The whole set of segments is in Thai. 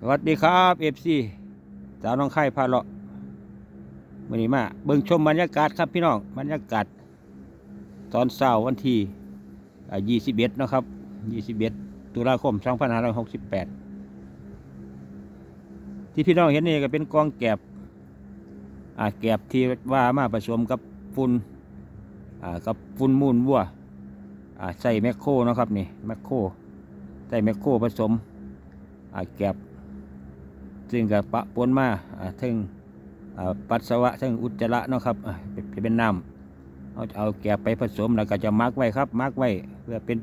สวัสดีครับเอฟซีสาวน้องไข่พาเลาะวันนี้มา เบิ่งชมบรรยากาศครับพี่น้องบรรยากาศตอนเช้าวันที่ยี่สิบเอ็ดนะครับยี่สิบเอ็ดตุลาคมสองพันห้าร้อยหกสิบแปดที่พี่น้องเห็นนี่ก็เป็นกองแกบอ่าแกบที่ว่ามาผสมกับฝุ่นอ่ากับฝุ่นมูลวัวอ่าใส่แมคโครนะครับนี่แมคโครใส่แมคโครผสมอ่าแกบ ซึ่งกับปะปนมาอ่าถึงปัสสาวะถึงอุจจาระเนาะครับอ่าเป็นน้ำเอาจะเอาแก็บไปผสมแล้วก็จะมักไว้ครับมักไว้เพื่อเป็น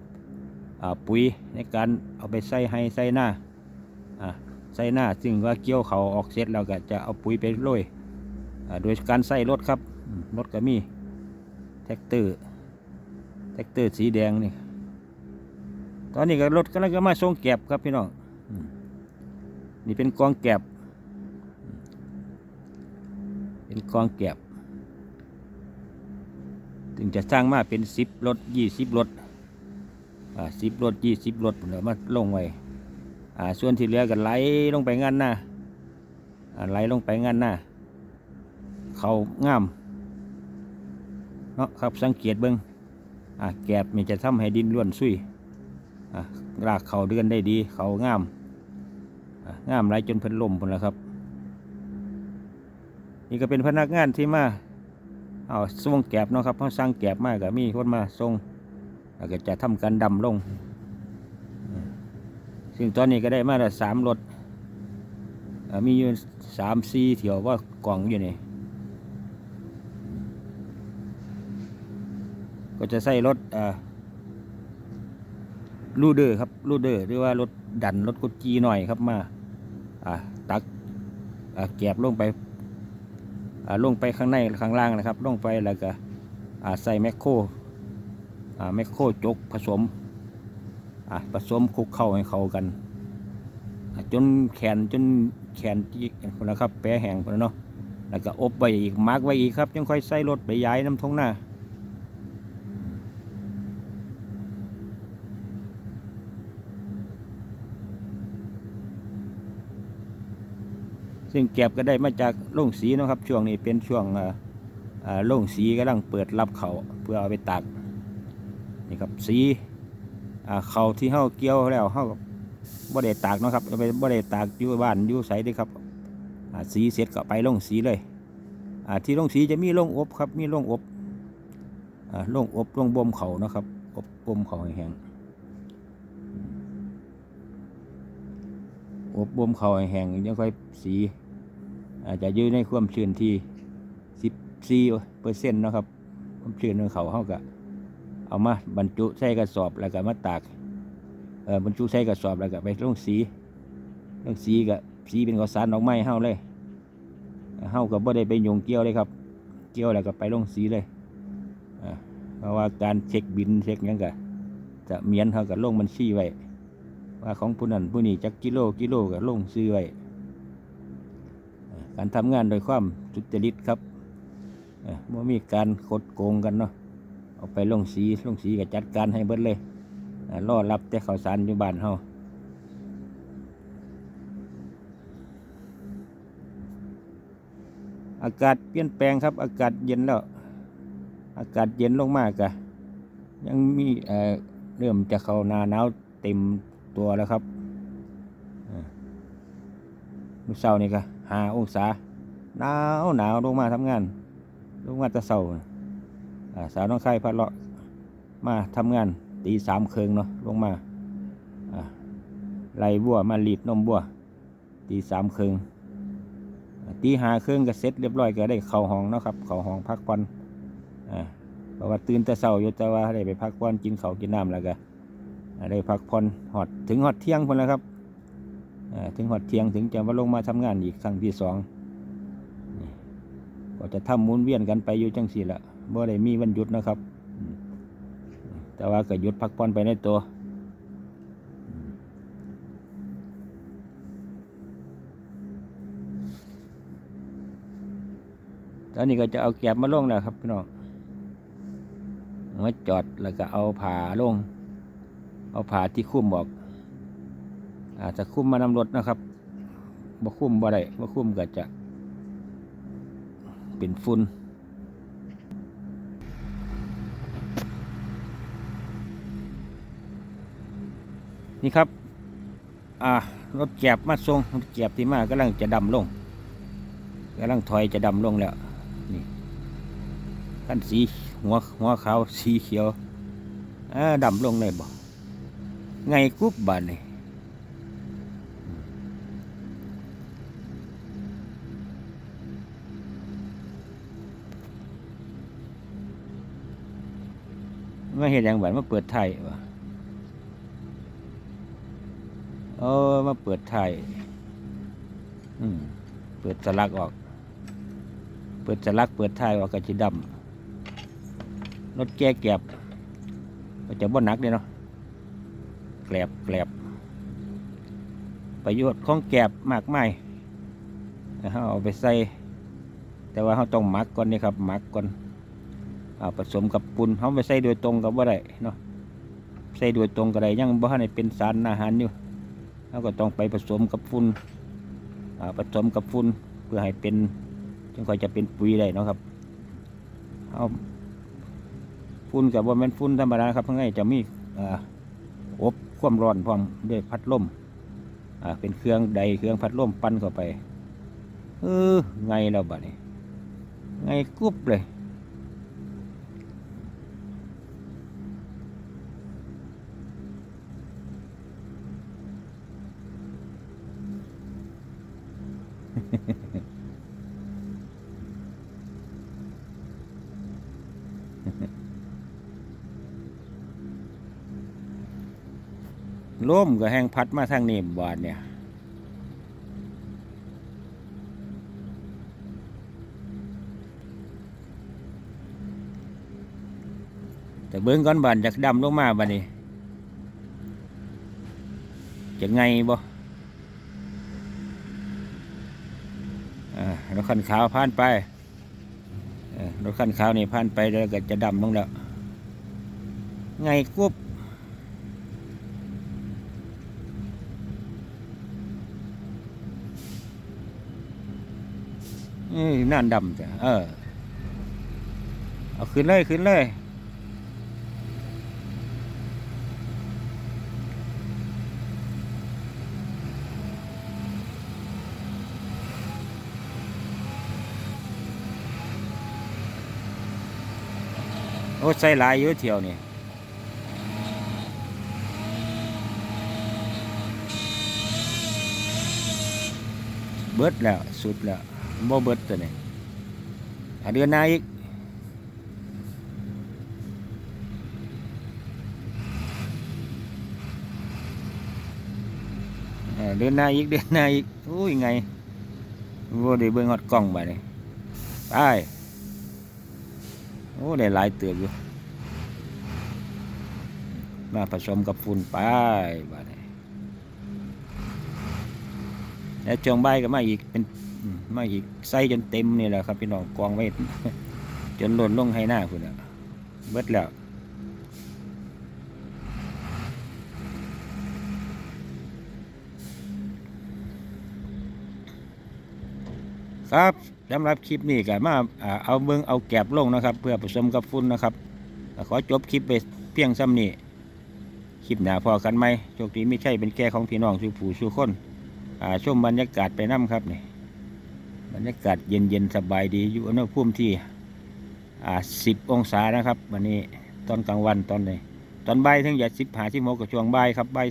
ปุ๋ยในการเอาไปใส่ให้ใส่หน้าใส่หน้าซึ่งว่าเกี่ยวเขาออกเสร็จแล้วก็จะเอาปุ๋ยไปโรยโดยการใส่รถครับรถก็มีแท็กเตอร์แท็กเตอร์สีแดงนี่ตอนนี้ก็รถกำลังจะมาส่งแก็บครับพี่น้อง นี่เป็นกองแก็บ เป็นกองแก็บ ถึงจะสร้างมาเป็นสิบรถยี่สิบรถอ่าสิบรถยี่สิบรถเดี๋ยวมาลงไว้อ่าส่วนที่เหลือก็ไหลลงไปงานหน้าอ่าไหลลงไปงานหน้า เขางามเนาะครับสังเกตเบิ้งอ่าแกบมันจะทำให้ดินล้วนซุยอ่ารากเขาเดือนได้ดี เขางาม งามไรจนเพิ่นล่มพุ่นแล้วครับ นี่ก็เป็นพนักงานที่มาเอาส่งแกบเนาะครับเขาสั่งแกบมากก็มีคนมาส่งแล้วก็จะทำการดำลง ซึ่งตอนนี้ก็ได้มาแล้วสามรถมีอยู่สามสี่เที่ยวว่ากล่องอยู่นี่ก็จะใส่รถลูเดอร์ครับลูเดอร์หรือว่ารถดันรถกุจีหน่อยครับมา ตักแกบลงไปอ่าลงไปข้างในข้างล่างนะครับ ลงไปแล้วก็ใส่แมคโครแมคโครจกผสมผสมคลุกเข้าให้เข้ากัน จนแขนจนแขนที่นนะครับ แปรแห้งคนเนาะแล้วก็อบไว้อีกมาร์กไว้อีกครับยังค่อยใส่รถไปย้ายน้ำทงหน้า ซึ่งแก็บก็ได้มาจากโรงสีนะครับ ช่วงนี้เป็นช่วงอ่าอ่าโรงสีกำลังเปิดรับเขาเพื่อเอาไปตากนี่ครับสีเขาที่เฮาเกี่ยวแล้วเฮาบ่ได้ตากนะครับเอาไปบ่ได้ตากอยู่บ้านอยู่ไสเด้ครับสีเสร็จก็ไปโรงสีเลยที่โรงสีจะมีโรงอบครับ มีโรงอบอ่าโรงอบโรงบ่มเขานะครับอบบ่มเขาแห้งอบบ่มเขาแห้งยังค่อยสี อาจจะอยู่ในความชื้นที่14เปอร์เซ็นต์นะครับ ความชื้นของเขาเขาก็เอามาบรรจุใส่กระสอบแล้วก็มาตากเออบรรจุใส่กระสอบแล้วก็ไปลงสีลงสีก็สีเป็นข้าวสารดอกไม้เฮาเลยเฮาก็บ่ได้ไปโยงเกี่ยวเลยครับ เกี่ยวแล้วก็ไปลงสีเลยเพราะว่าการเช็คบินเช็คยังก็จะเมียนเฮาก็ลงบัญชีไว้ว่าของผู้นั้นผู้นี้จักกิโลกิโลก็ลงซื้อไว้ การทำงานโดยความสุจริตครับเอ่อมีการคดโกงกันเนาะเอาไปลงสีลงสีก็จัดการให้เบิดเลยล่อรอรับแต่ข่าวสารอยู่บ้านเฮาอากาศเปลี่ยนแปลงครับ อากาศเย็นแล้ว อากาศเย็นลงมากะยังมีเอ่อเริ่มจะเข้านาหนาวเต็มตัวแล้วครับมื้อเช้านี่ก็ ห้าองศาหนาวหนาวลงมาทำงาน ลงมาแต่เช้าสาวน้องไข่พัดเลาะมาทำงานตีสามเคืองเนาะลงมาไล่บัวมาหลีดนมบัวตีสามเคืองอ่าตีห้าเคืองก็เสร็จเรียบร้อยก็ได้เข้าห้องเนาะครับเข้าห้องพักผ่อนอ่าเพราะว่าตื่นแต่เช้าอยู่แต่ว่าได้ไปพักผ่อนกินข้าวกินน้ำแล้วก็ได้พักผ่อนหอดถึงหอดเที่ยงคนแล้วครับ ถึงหอดเทียงถึงจะมาลงมาทำงานอีกครั้งที่สองก็จะทำหมุนเวียนกันไปอยู่จังสี่ละบ่ได้มีวันหยุดนะครับ แต่ว่าก็หยุดพักผ่อนไปในตัวตอนนี้ก็จะเอาแก็บมาลงแล้วครับพี่น้องมาจอดแล้วก็เอาผ่าลง เอาผ่าที่คุ้มออก อาจจะคุ้มมานำรถนะครับบ่คุ้มบ่ได้บ่คุ้มก็จะ เป็นฝุ่นนี่ครับ อ่ารถแกบมาส่งรถแกบที่มากำลังจะดำลงกำลังถอยจะดำลงแล้ว นี่ขั้นสีหัวหัวขาวสีเขียวอ่าดำลงเลยบ่ไงกุบบานนี่ มาเห็นอย่างบันมาเปิดไทยวะเออมาเปิดไทยอืมเปิดสลักออก เปิดสลักเปิดไทยออกก็จะดำรถแก้แกบก็จะบ่หนักเลยเนาะแกลบแกลบประโยชน์ของแกบมากมายเอาเอาไปใส่แต่ว่าเขาต้องหมักก่อนนี่ครับหมักก่อน ผสมกับปุนเขาไปใส่โดยตรงกับว่าได้เนาะใส่โดยตรงก็ได้ยังบ่ให้เป็นสารอาหารอยู่เขาก็ต้องไปผสมกับฝุ่นอ่าผสมกับฝุ่นเพื่อให้เป็นจึงค่อยจะเป็นปุ๋ยได้เนาะครับเอาฝุ่นกับว่ามันฝุ่นธรรมดาครับทั้งไงจะมีอ่าอบความร้อนพร้อมด้วยพัดลมอ่าเป็นเครื่องใดเครื่องพัดลมปั้นเข้าไปเออไงแล้วบัดนี้ไงกุ๊บเลย ล่มก็แห้งพัดมาทางนี้บาดเนี่ย แต่เบิ้งก้อนบานจากดำลงมาบานนี้จะไงบ่อ่าร ถคันขาวผ่านไปรถคันขาวนี่ผ่านไปแล้วก็จะดำลงแล้ว ไงกุบนี่นั่นดำจ้ะเออ เอาขึ้นเลย ขึ้นเลย โอ้ใส่หลายอยู่เที่ยวนี่เบิดแล้ว สุดแล้วบ่เบิดตัวนี้อะเดือนหน้าอีกเดือนหน้าอีกเดือนหน้าอีกโอ้ยไงบ่ได้เบิ่งฮอดกล้องบัดนี้ไป อ้ได้หลายเตือบอยู่ มาผสมกับฝุ่นไปบาดนี้แล้วจงใบก็มาอีกเป็นมาอีกใส่จนเต็มนี่แหละครับพี่น้องกองไว้จนหล่นลงให้หน้าคุณอะเบิดแล้วครับ สำหรับคลิปนี้ก็มาอ่าเอาเบิ้งเอาแกบลงนะครับ เพื่อผสมกับฝุ่นนะครับ ขอจบคลิปไปเพียงซ้ำนี้คลิปหนาพอกันไหมโชคดีไม่ใช่เป็นแก่ของพี่น้องสู่ผู้สู่คนอ่าชมบรรยากาศไปน้ำครับนี่บรรยากาศเย็นเย็นสบายดีอยู่อุณหภูมิที่อ่าสิบองศานะครับ วันนี้ตอนกลางวันตอนนี้ตอนบ่ายถึงจะสิบหาที่โมงกับช่วงบ่ายครับบ่าย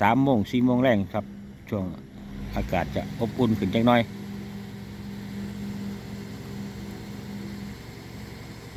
สามโมงสี่โมงแรงครับ ช่วงอากาศจะอบอุ่นขึ้นจังน้อย